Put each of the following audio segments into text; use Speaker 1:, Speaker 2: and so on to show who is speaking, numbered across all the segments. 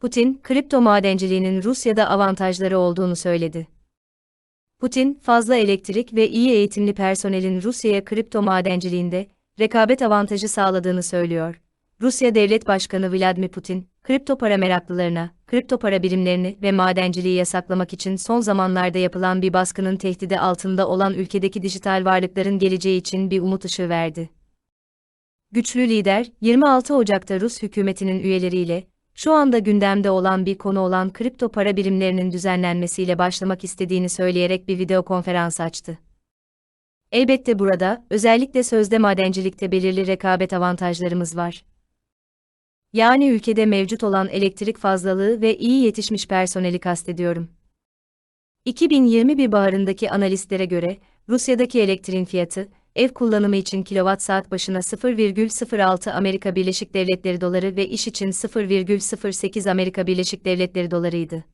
Speaker 1: Putin, kripto madenciliğinin Rusya'da avantajları olduğunu söyledi. Putin, fazla elektrik ve iyi eğitimli personelin Rusya'ya kripto madenciliğinde rekabet avantajı sağladığını söylüyor. Rusya Devlet Başkanı Vladimir Putin, kripto para meraklılarına, kripto para birimlerini ve madenciliği yasaklamak için son zamanlarda yapılan bir baskının tehdidi altında olan ülkedeki dijital varlıkların geleceği için bir umut ışığı verdi. Güçlü lider, 26 Ocak'ta Rus hükümetinin üyeleriyle, şu anda gündemde olan bir konu olan kripto para birimlerinin düzenlenmesiyle başlamak istediğini söyleyerek bir video konferans açtı. Elbette burada, özellikle sözde madencilikte belirli rekabet avantajlarımız var. Yani ülkede mevcut olan elektrik fazlalığı ve iyi yetişmiş personeli kastediyorum. 2021 baharındaki analistlere göre, Rusya'daki elektriğin fiyatı, ev kullanımı için kilowatt saat başına 0,06 Amerika Birleşik Devletleri doları ve iş için 0,08 Amerika Birleşik Devletleri dolarıydı.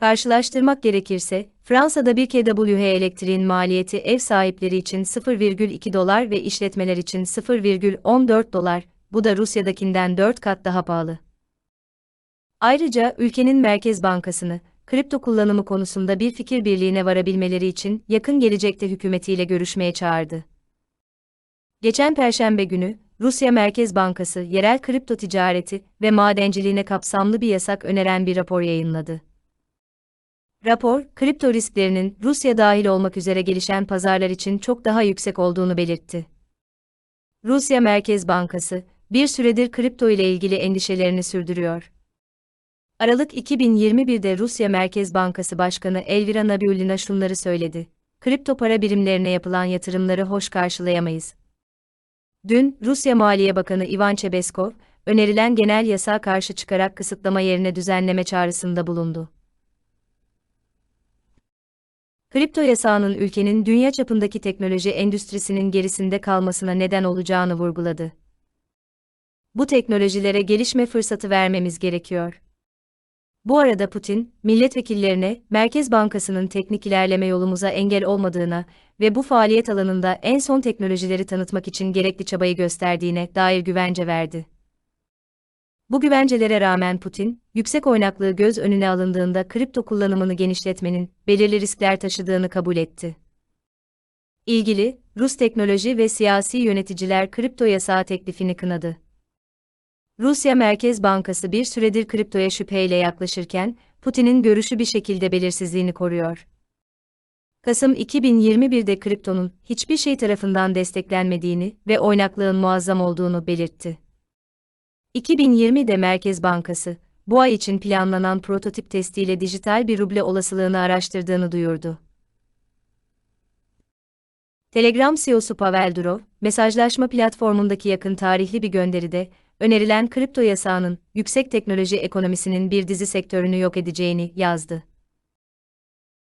Speaker 1: Karşılaştırmak gerekirse, Fransa'da bir kWh elektriğin maliyeti ev sahipleri için 0,2 dolar ve işletmeler için 0,14 dolar, bu da Rusya'dakinden 4 kat daha pahalı. Ayrıca ülkenin Merkez Bankası'nı, kripto kullanımı konusunda bir fikir birliğine varabilmeleri için yakın gelecekte hükümetiyle görüşmeye çağırdı. Geçen perşembe günü, Rusya Merkez Bankası yerel kripto ticareti ve madenciliğine kapsamlı bir yasak öneren bir rapor yayınladı. Rapor, kripto risklerinin Rusya dahil olmak üzere gelişen pazarlar için çok daha yüksek olduğunu belirtti. Rusya Merkez Bankası, bir süredir kripto ile ilgili endişelerini sürdürüyor. Aralık 2021'de Rusya Merkez Bankası Başkanı Elvira Nabiullina şunları söyledi. Kripto para birimlerine yapılan yatırımları hoş karşılayamayız. Dün, Rusya Maliye Bakanı Ivan Çebeskov, önerilen genel yasağa karşı çıkarak kısıtlama yerine düzenleme çağrısında bulundu. Kripto yasağının ülkenin dünya çapındaki teknoloji endüstrisinin gerisinde kalmasına neden olacağını vurguladı. Bu teknolojilere gelişme fırsatı vermemiz gerekiyor. Bu arada Putin, milletvekillerine Merkez Bankası'nın teknik ilerleme yolumuza engel olmadığına ve bu faaliyet alanında en son teknolojileri tanıtmak için gerekli çabayı gösterdiğine dair güvence verdi. Bu güvencelere rağmen Putin, yüksek oynaklığı göz önüne alındığında kripto kullanımını genişletmenin belirli riskler taşıdığını kabul etti. İlgili Rus teknoloji ve siyasi yöneticiler kripto yasağı teklifini kınadı. Rusya Merkez Bankası bir süredir kriptoya şüpheyle yaklaşırken, Putin'in görüşü bir şekilde belirsizliğini koruyor. Kasım 2021'de kriptonun hiçbir şey tarafından desteklenmediğini ve oynaklığın muazzam olduğunu belirtti. 2020'de Merkez Bankası, bu ay için planlanan prototip testiyle dijital bir ruble olasılığını araştırdığını duyurdu. Telegram CEO'su Pavel Durov, mesajlaşma platformundaki yakın tarihli bir gönderide, önerilen kripto yasağının yüksek teknoloji ekonomisinin bir dizi sektörünü yok edeceğini yazdı.